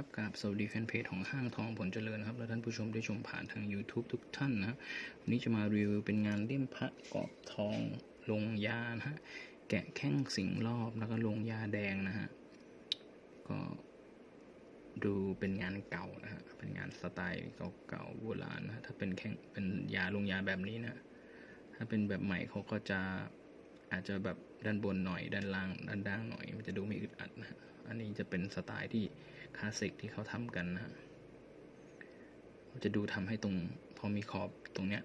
ครับกราบสวัสดีแฟนเพจของห้างทองผลเจริญนะครับ และท่านผู้ชมที่ชมผ่านทาง YouTube ทุกท่านนะครับวันนี้จะมารีวิวเป็นงานเลี่ยมพระกรอบทองลงยานะฮะแกะแข้งสิงรอบแล้วก็ลงยาแดงนะฮะก็ดูเป็นงานเก่านะฮะเป็นงานสไตล์เก่าๆโบราณนะถ้าเป็นแข้งเป็นยาลงยาแบบนี้นะถ้าเป็นแบบใหม่เขาก็จะอาจจะแบบ ด้านบนหน่อยด้านล่างด้านล่างหน่อย มันจะดูไม่อึดอัดนะฮะอันนี้จะเป็นสไตล์ที่คลาสสิกที่เขาทำกันนะฮะมันจะดูทำให้ตรงพอมีขอบตรงเนี้ย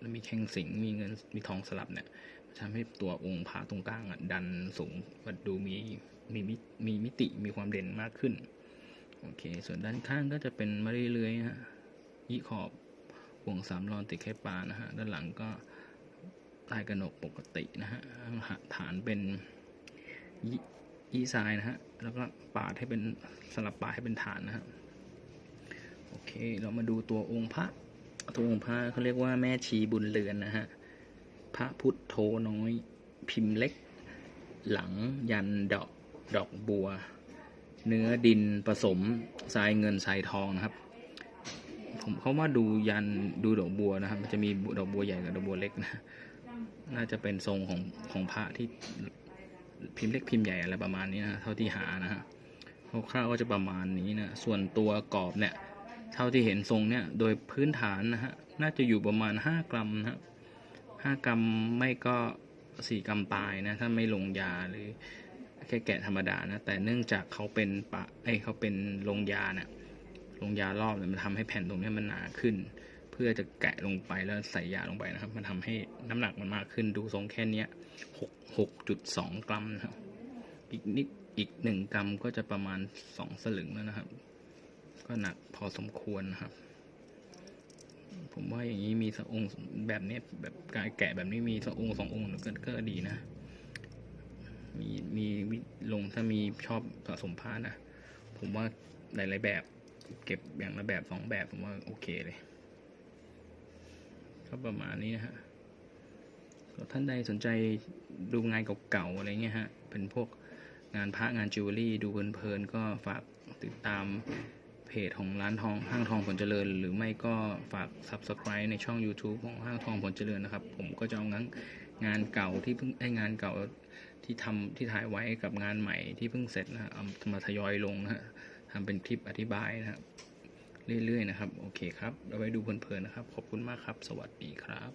แล้วมีแข้งสิงมีเงินมีทองสลับเนี่ยทำให้ตัวองค์พระตรงกลางอะดันสูงมันดูมีมีมิมีมิติมีความเด่นมากขึ้นโอเค ส่วนด้านข้างก็จะเป็นมะเรื่อยๆฮะยี่ขอบวงสามรอนติดแค่ปลานะฮะ ด้านหลังก็ ลายกระหนกปกตินะฮะฐานเป็นยีทรายนะฮะ แล้วก็ปาดให้เป็นสลับปาดให้เป็นฐานนะฮะ โอเค เรามาดูตัวองค์พระ ตัวองค์พระเขาเรียกว่าแม่ชีบุญเรือนนะฮะ พระพุทโธน้อย พิมพ์เล็ก หลังยันดอกดอกบัว เนื้อดินผสมทรายเงินทรายทองนะครับ ผมเขาว่าดูยันดูดอกบัวนะครับ มันจะมีดอกบัวใหญ่กับดอกบัวเล็กนะ น่าจะเป็นทรงของของพระที่พิมพ์เล็กพิมพ์ใหญ่อะไรประมาณนี้นะเท่าที่หานะฮะคร่าวๆก็จะประมาณนี้นะส่วนตัวกรอบเนี่ยเท่าที่เห็นทรงเนี่ยโดยพื้นฐานนะฮะน่าจะอยู่ประมาณ 5 กรัมนะฮะห้ากรัมไม่ก็ 4 กรัมปลายนะถ้าไม่ลงยาหรือแค่แกะธรรมดานะแต่เนื่องจากเขาเป็นปะเอ้ยเขาเป็นลงยาเนี่ยลงยารอบเนี่ยมันทำให้แผ่นตรงนี้มันหนาขึ้น พื่อจะแกะลงไปแล้วใส่ยาลงไปนะครับ มันทำให้น้ำหนักมันมากขึ้นดูทรงแค่เนี้ยหกหกจุดสองกรัมนะครับ อีกนิดอีกหนึ่งกรัมก็จะประมาณสองสลึงแล้วนะครับ ก็หนักพอสมควรนะครับ ผมว่าอย่างนี้มีสักองค์แบบนี้แบบการแกะแบบนี้มีสักองค์สององค์ก็ก็ดีนะมีมีมีลงถ้ามีชอบสะสมผ้านะ ผมว่าหลายๆแบบเก็บอย่างละแบบสองแบบผมว่าโอเคเลย ก็ประมาณนี้นะฮะท่านใดสนใจดูงานเก่าๆอะไรเงี้ยฮะ เป็นพวกงานพระงานจิวเวลรี่ดูเพลินๆก็ฝากติดตามเพจของร้านทองห้างทองผลเจริญ หรือไม่ก็ฝาก Subscribe ในช่อง YouTube ของห้างทองผลเจริญนะครับ ผมก็จะเอางั้นงานเก่าที่เพิ่งไองานเก่าที่ทำที่ถ่ายไว้กับงานใหม่ที่เพิ่งเสร็จนะฮะเอามาทยอยลงนะฮะทำเป็นคลิปอธิบายนะครับ เรื่อยๆนะครับ โอเคครับ เราไว้ดูเพลินๆนะครับ ขอบคุณมากครับ สวัสดีครับ